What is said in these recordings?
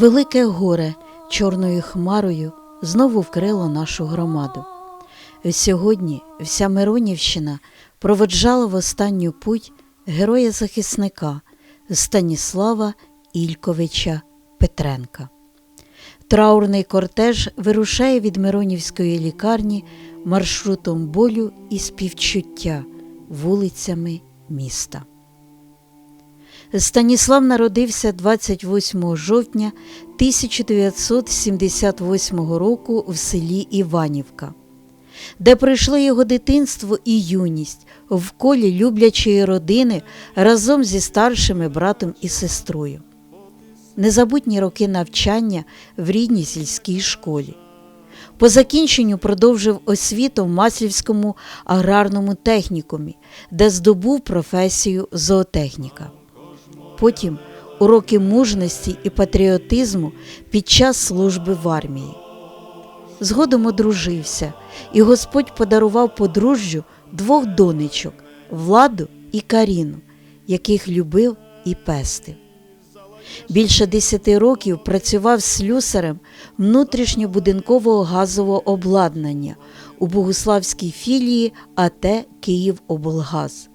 Велике горе чорною хмарою знову вкрило нашу громаду. Сьогодні вся Миронівщина проводжала в останню путь героя-захисника Станіслава Ільковича Петренка. Траурний кортеж вирушає від Миронівської лікарні маршрутом болю і співчуття вулицями міста. Станіслав народився 28 жовтня 1978 року в селі Іванівка, де пройшло його дитинство і юність в колі люблячої родини разом зі старшими братом і сестрою. Незабутні роки навчання в рідній сільській школі. По закінченню продовжив освіту в Маслівському аграрному технікумі, де здобув професію зоотехніка. Потім уроки мужності і патріотизму під час служби в армії. Згодом одружився, і Господь подарував подружжю двох донечок Владу і Каріну, яких любив і пестив. Більше десяти років працював слюсарем внутрішньобудинкового газового обладнання у Богуславській філії АТ Київоблгаз.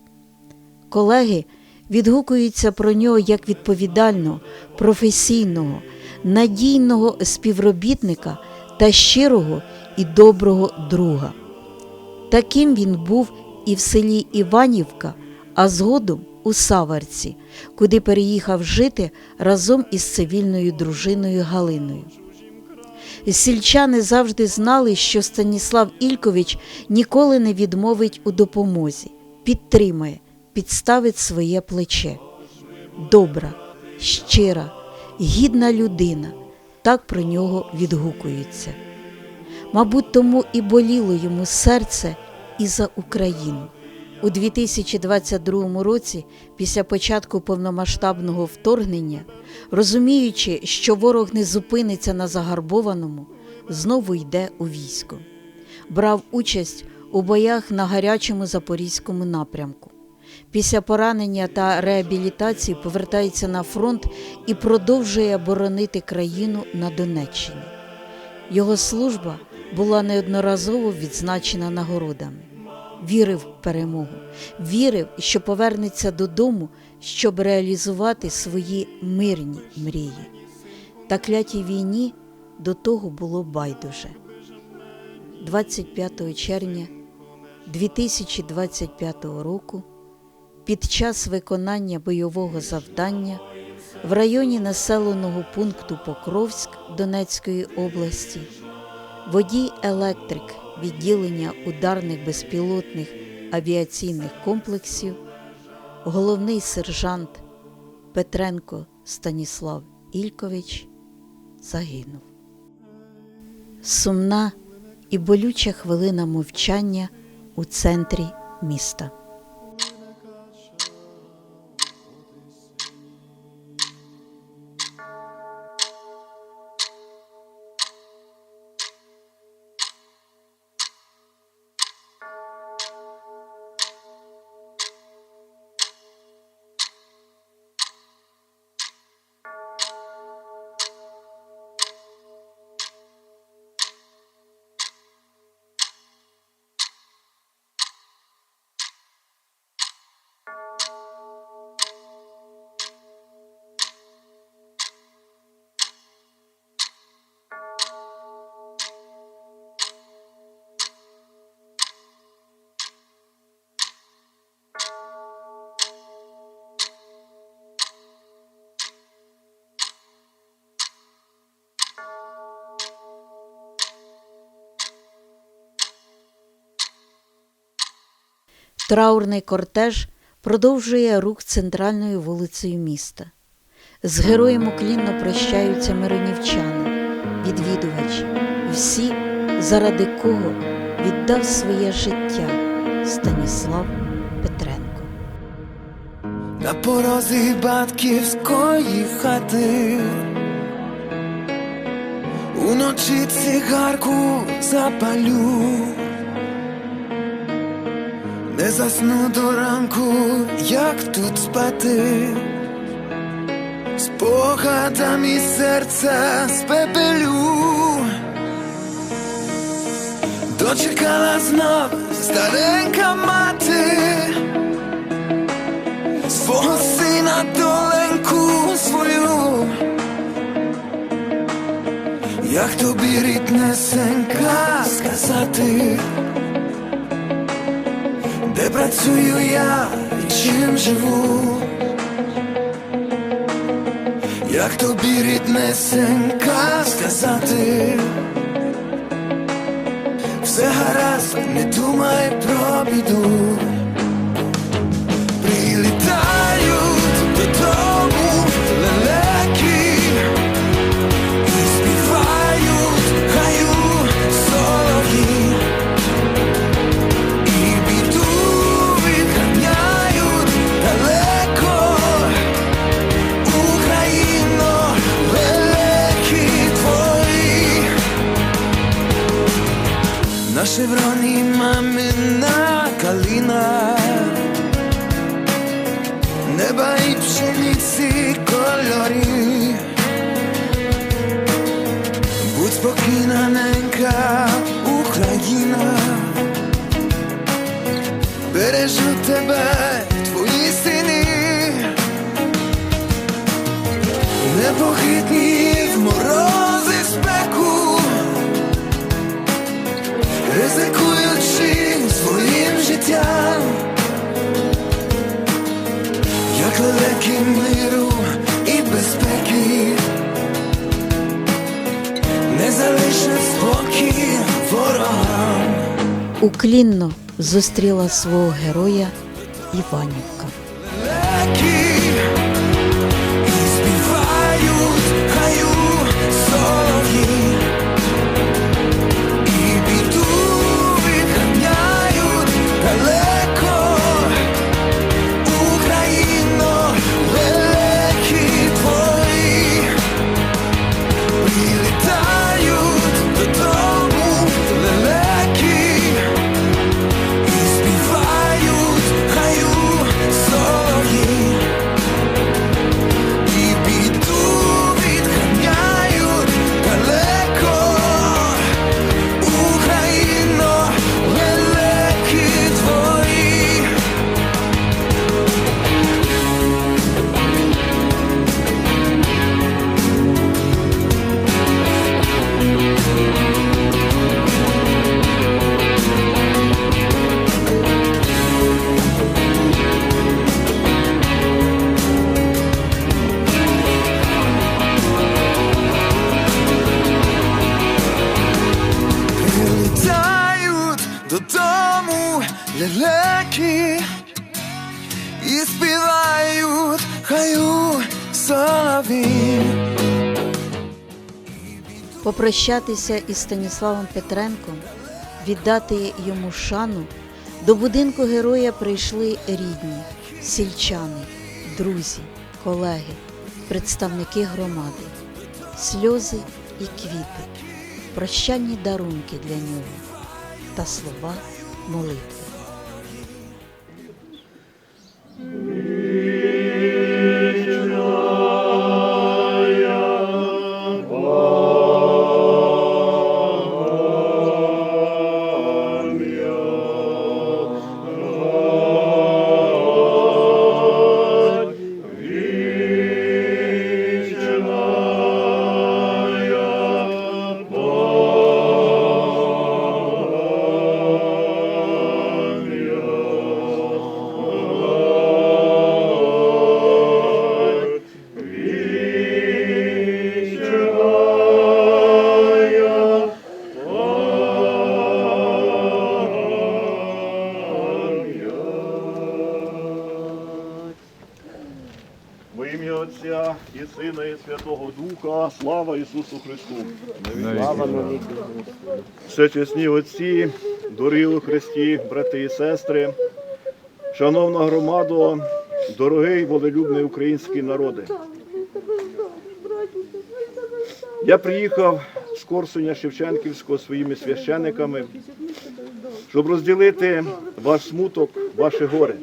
Колеги відгукуються про нього як відповідального, професійного, надійного співробітника та щирого і доброго друга. Таким він був і в селі Іванівка, а згодом у Саварці, куди переїхав жити разом із цивільною дружиною Галиною. Сільчани завжди знали, що Станіслав Ількович ніколи не відмовить у допомозі, підтримає, підставить своє плече. Добра, щира, гідна людина, так про нього відгукуються. Мабуть, тому і боліло йому серце і за Україну. У 2022 році, після початку повномасштабного вторгнення, розуміючи, що ворог не зупиниться на загарбованому, знову йде у військо. Брав участь у боях на гарячому запорізькому напрямку. Після поранення та реабілітації повертається на фронт і продовжує боронити країну на Донеччині. Його служба була неодноразово відзначена нагородами. Вірив в перемогу, вірив, що повернеться додому, щоб реалізувати свої мирні мрії. Та клятій війні до того було байдуже. 25 червня 2025 року під час виконання бойового завдання в районі населеного пункту Покровськ Донецької області водій електрик відділення ударних безпілотних авіаційних комплексів, головний сержант Петренко Станіслав Ількович загинув. Сумна і болюча хвилина мовчання у центрі міста. Траурний кортеж продовжує рух центральною вулицею міста. З героєм уклінно прощаються миронівчани, відвідувачі, всі, заради кого віддав своє життя Станіслав Петренко. На порозі батьківської хати уночі цигарку запалю, не засну до ранку, як тут спати, спогадами серця спепелю. Дочекала знов старенька мати свого сина доленьку свою. Як тобі ріднесенька сказати, де працюю я і чим живу? Як тобі ріднесенька сказати, все гаразд, не думай про біду. Прилітають миру і безпеки, не залишив спокій ворогам. Уклінно зустріла свого героя Іванівка. І співають хаю солові. Попрощатися із Станіславом Петренком, віддати йому шану, до будинку героя прийшли рідні, сільчани, друзі, колеги, представники громади, сльози і квіти, прощальні дарунки для нього та слова молитви. Ісусу Христу. Навіки. Всечесні отці, дорогі у Христі, брати і сестри, шановна громадо, дорогий волелюбний український народи. Я приїхав з Корсуня Шевченківського своїми священиками, щоб розділити ваш смуток, ваше горе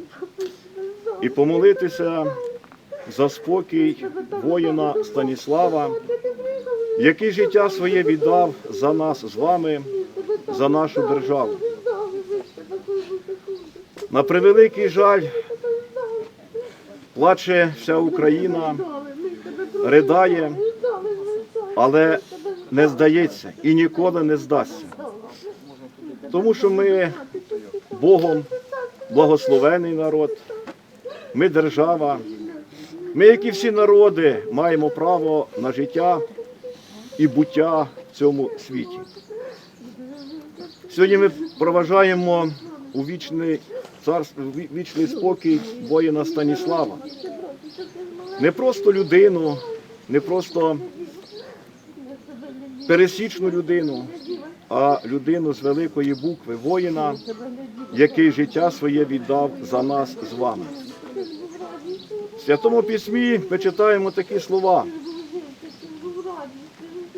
і помолитися за спокій воїна Станіслава, який життя своє віддав за нас з вами, за нашу державу. На превеликий жаль, плаче вся Україна, ридає, але не здається і ніколи не здасться. Тому що ми Богом благословений народ, ми держава, ми, як і всі народи, маємо право на життя і буття в цьому світі. Сьогодні ми проважаємо у вічний, царство, вічний спокій воїна Станіслава. Не просто людину, не просто пересічну людину, а людину з великої букви воїна, який життя своє віддав за нас з вами. В Святому Письмі ми читаємо такі слова.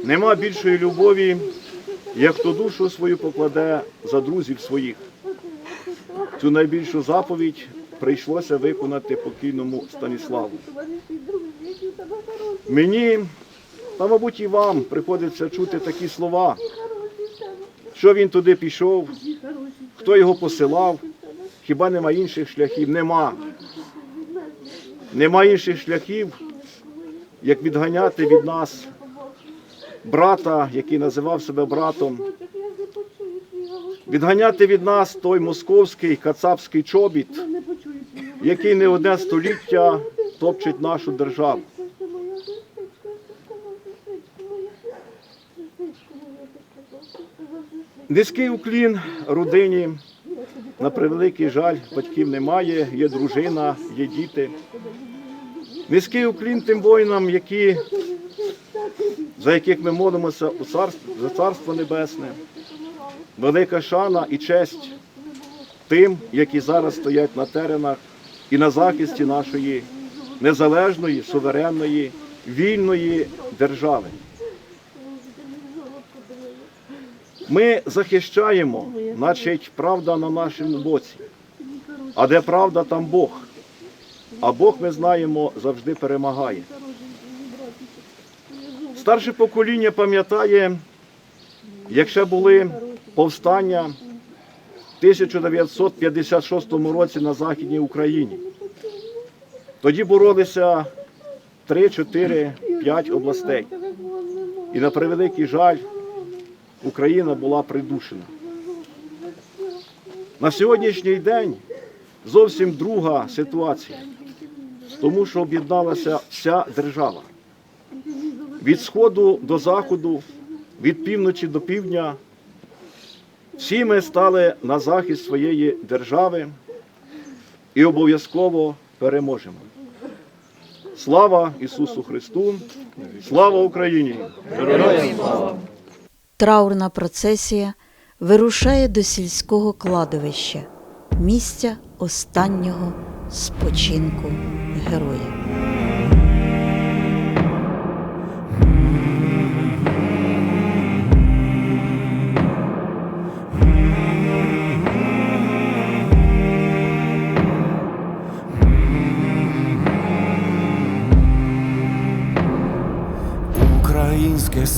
Нема більшої любові, як хто душу свою покладе за друзів своїх. Цю найбільшу заповідь прийшлося виконати покійному Станіславу. Мені, та, мабуть, і вам приходиться чути такі слова, що він туди пішов, хто його посилав, хіба нема інших шляхів? Нема. Нема інших шляхів, як відганяти від нас брата, який називав себе братом, відганяти від нас той московський кацапський чобіт, який не одне століття топчить нашу державу. Низький уклін родині. На превеликий жаль, батьків немає, є дружина, є діти. Низький уклін тим воїнам, які, за яких ми молимося у царство, за царство небесне. Велика шана і честь тим, які зараз стоять на теренах і на захисті нашої незалежної, суверенної, вільної держави. Ми захищаємо, значить, правда на нашому боці. А де правда, там Бог. А Бог, ми знаємо, завжди перемагає. Старше покоління пам'ятає, як ще були повстання в 1956 році на Західній Україні. Тоді боролися 3, 4, 5 областей. І на превеликий жаль, Україна була придушена. На сьогоднішній день зовсім друга ситуація, тому що об'єдналася вся держава. Від сходу до заходу, від півночі до півдня. Всі ми стали на захист своєї держави і обов'язково переможемо. Слава Ісусу Христу! Слава Україні! Траурна процесія вирушає до сільського кладовища, місця останнього спочинку героя.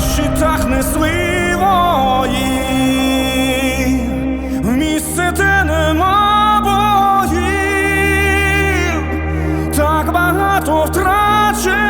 щитах несли вої, в місце, де нема боїв, так багато втрачено,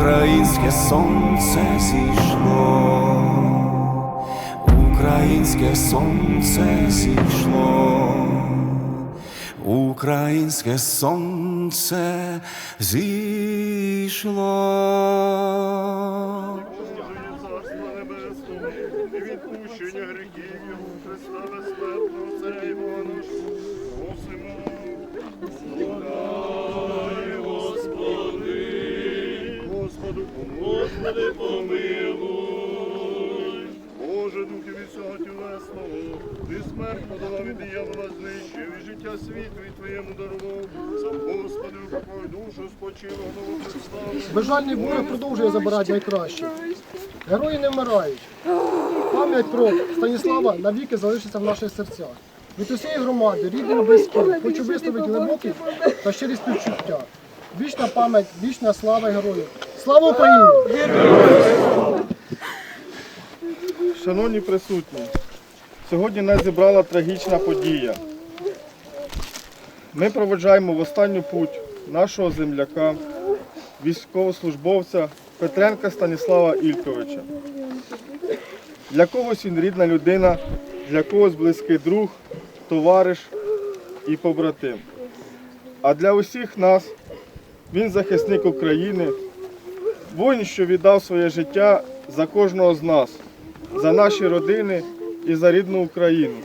українське сонце зійшло, українське сонце зійшло. Українське сонце зійшло. Відпущення гріхів Христа безсмертного життя світу і Твоєму дарував. Сам Господи, упокой душу спочилого Христа. Безжальний ворог продовжує забирати найкраще. Герої не вмирають. Пам'ять про Станіслава навіки залишиться в наших серцях. Від усієї громади, рідних близьких, хочу висловити глибокі та щирі співчуття. Вічна пам'ять, вічна слава героїв. Слава Україні! Шановні присутні, сьогодні нас зібрала трагічна подія. Ми проведжаємо в останню путь нашого земляка, військовослужбовця Петренка Станіслава Ільковича. Для когось він рідна людина, для когось близький друг, товариш і побратим. А для усіх нас він захисник України, воїн, що віддав своє життя за кожного з нас за наші родини і за рідну Україну.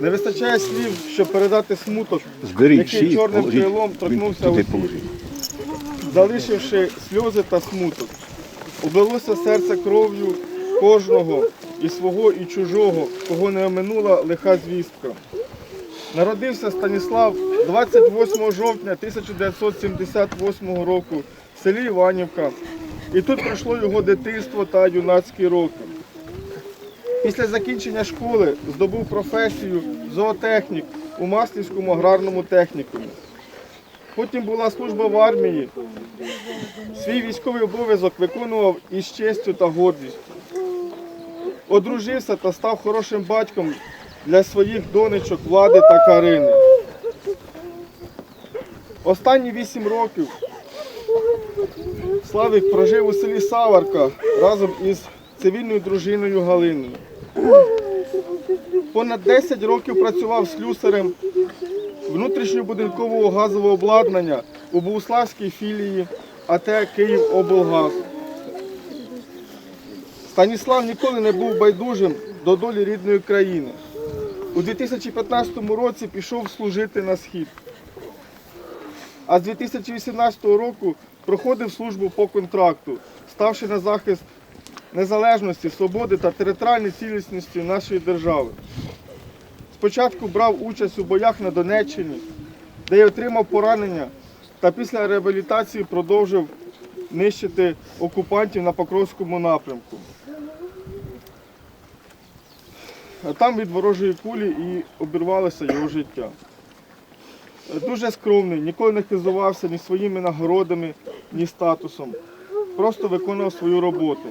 Не вистачає слів, щоб передати смуток, Зберіть який всі, чорним положіть, крилом торкнувся туди усіх, положить. залишивши сльози та смуток. Облилося серце кров'ю кожного і свого, і чужого, кого не оминула лиха звістка. Народився Станіслав 28 жовтня 1978 року в селі Іванівка. І тут пройшло його дитинство та юнацькі роки. Після закінчення школи здобув професію зоотехнік у Маслівському аграрному технікумі. Потім була служба в армії. Свій військовий обов'язок виконував із честю та гордістю. Одружився та став хорошим батьком для своїх донечок Влади та Карини. Останні вісім років Славік прожив у селі Саварка разом із цивільною дружиною Галиною. Понад 10 років працював слюсарем внутрішньобудинкового газового обладнання у Богуславській філії АТ «Київоблгаз». Станіслав ніколи не був байдужим до долі рідної країни. У 2015 році пішов служити на схід. А з 2018 року проходив службу по контракту, ставши на захист незалежності, свободи та територіальної цілісності нашої держави. Спочатку брав участь у боях на Донеччині, де й отримав поранення, та після реабілітації продовжив нищити окупантів на Покровському напрямку. А Там від ворожої кулі і обірвалося його життя. Дуже скромний, ніколи не хизувався ні своїми нагородами, ні статусом. Просто виконував свою роботу.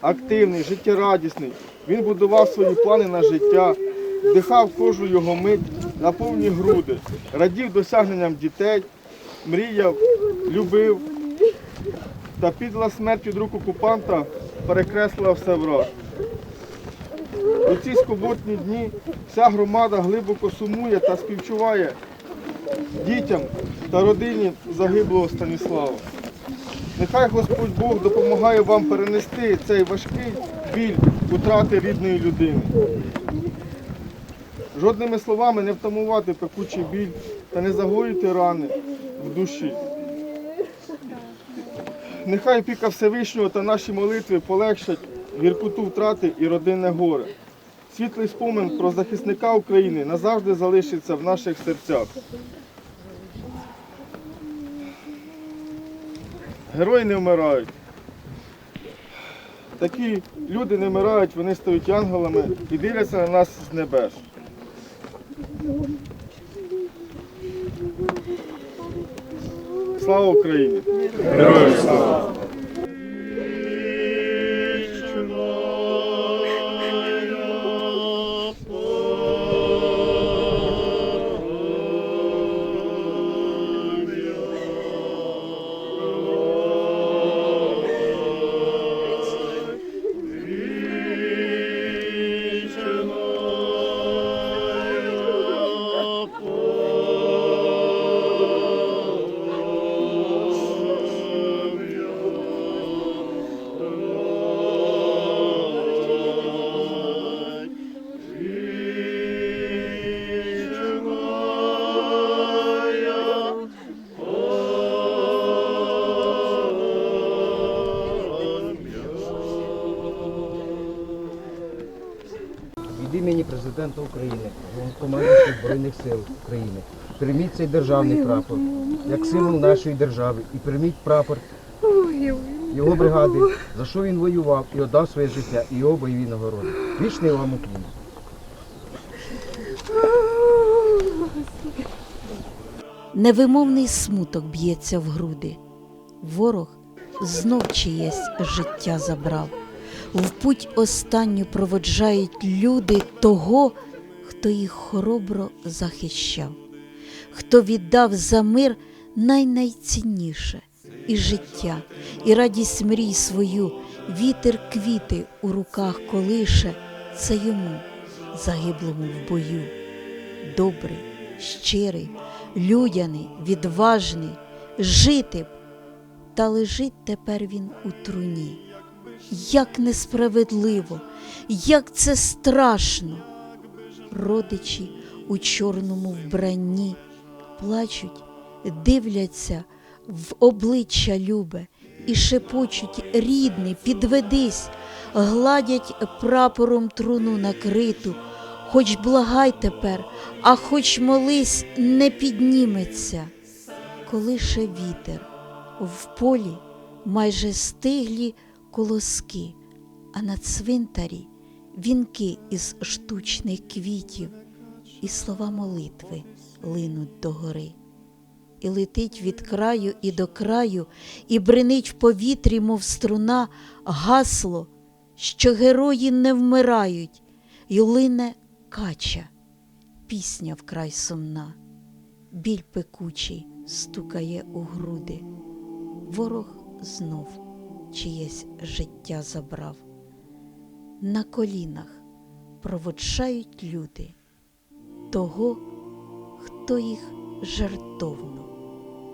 Активний, життєрадісний. Він будував свої плани на життя, вдихав кожну його мить на повні груди, радів досягненням дітей, мріяв, любив. Та підла смерть від рук окупанта перекреслила все враз. У ці скоботні дні вся громада глибоко сумує та співчуває дітям та родині загиблого Станіслава. Нехай Господь Бог допомагає вам перенести цей важкий біль утрати рідної людини. Жодними словами не втамувати пекучий біль та не загоїти рани в душі. Нехай опіка Всевишнього та наші молитви полегшать гіркоту втрати і родинне горе. світлий спомин про захисника України назавжди залишиться в наших серцях. Герої не вмирають. Такі люди не вмирають, вони стають янголами і дивляться на нас з небес. Слава Україні! від президента України, командуючого Збройних сил України. Прийміть цей державний прапор як символ нашої держави і прийміть прапор його бригади, за що він воював і віддав своє життя і його бойові нагороди. Вічний вам уклін. Невимовний смуток б'ється в груди. Ворог знов чиєсь життя забрав. В путь останню проводжають люди того, хто їх хоробро захищав, хто віддав за мир найнайцінніше і життя, і радість мрій свою, вітер квіти у руках колише, це йому, загиблому в бою добрий, щирий, людяний, відважний, жити б, та лежить тепер він у труні. Як несправедливо, як це страшно. Родичі у чорному вбранні плачуть, дивляться в обличчя любе і шепочуть рідний, підведись, гладять прапором труну накриту, хоч благай тепер, а хоч молись, не підніметься. Колише вітер, в полі майже стиглі колоски, а на цвинтарі вінки із штучних квітів, і слова молитви линуть до гори. І летить від краю і до краю, і бренить в повітрі, мов струна, гасло, що герої не вмирають, і лине кача, пісня вкрай сумна, біль пекучий стукає у груди. Ворог знов чиєсь життя забрав. На колінах проводжають люди того, хто їх жертовно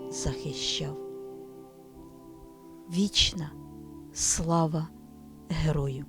захищав. Вічна слава герою!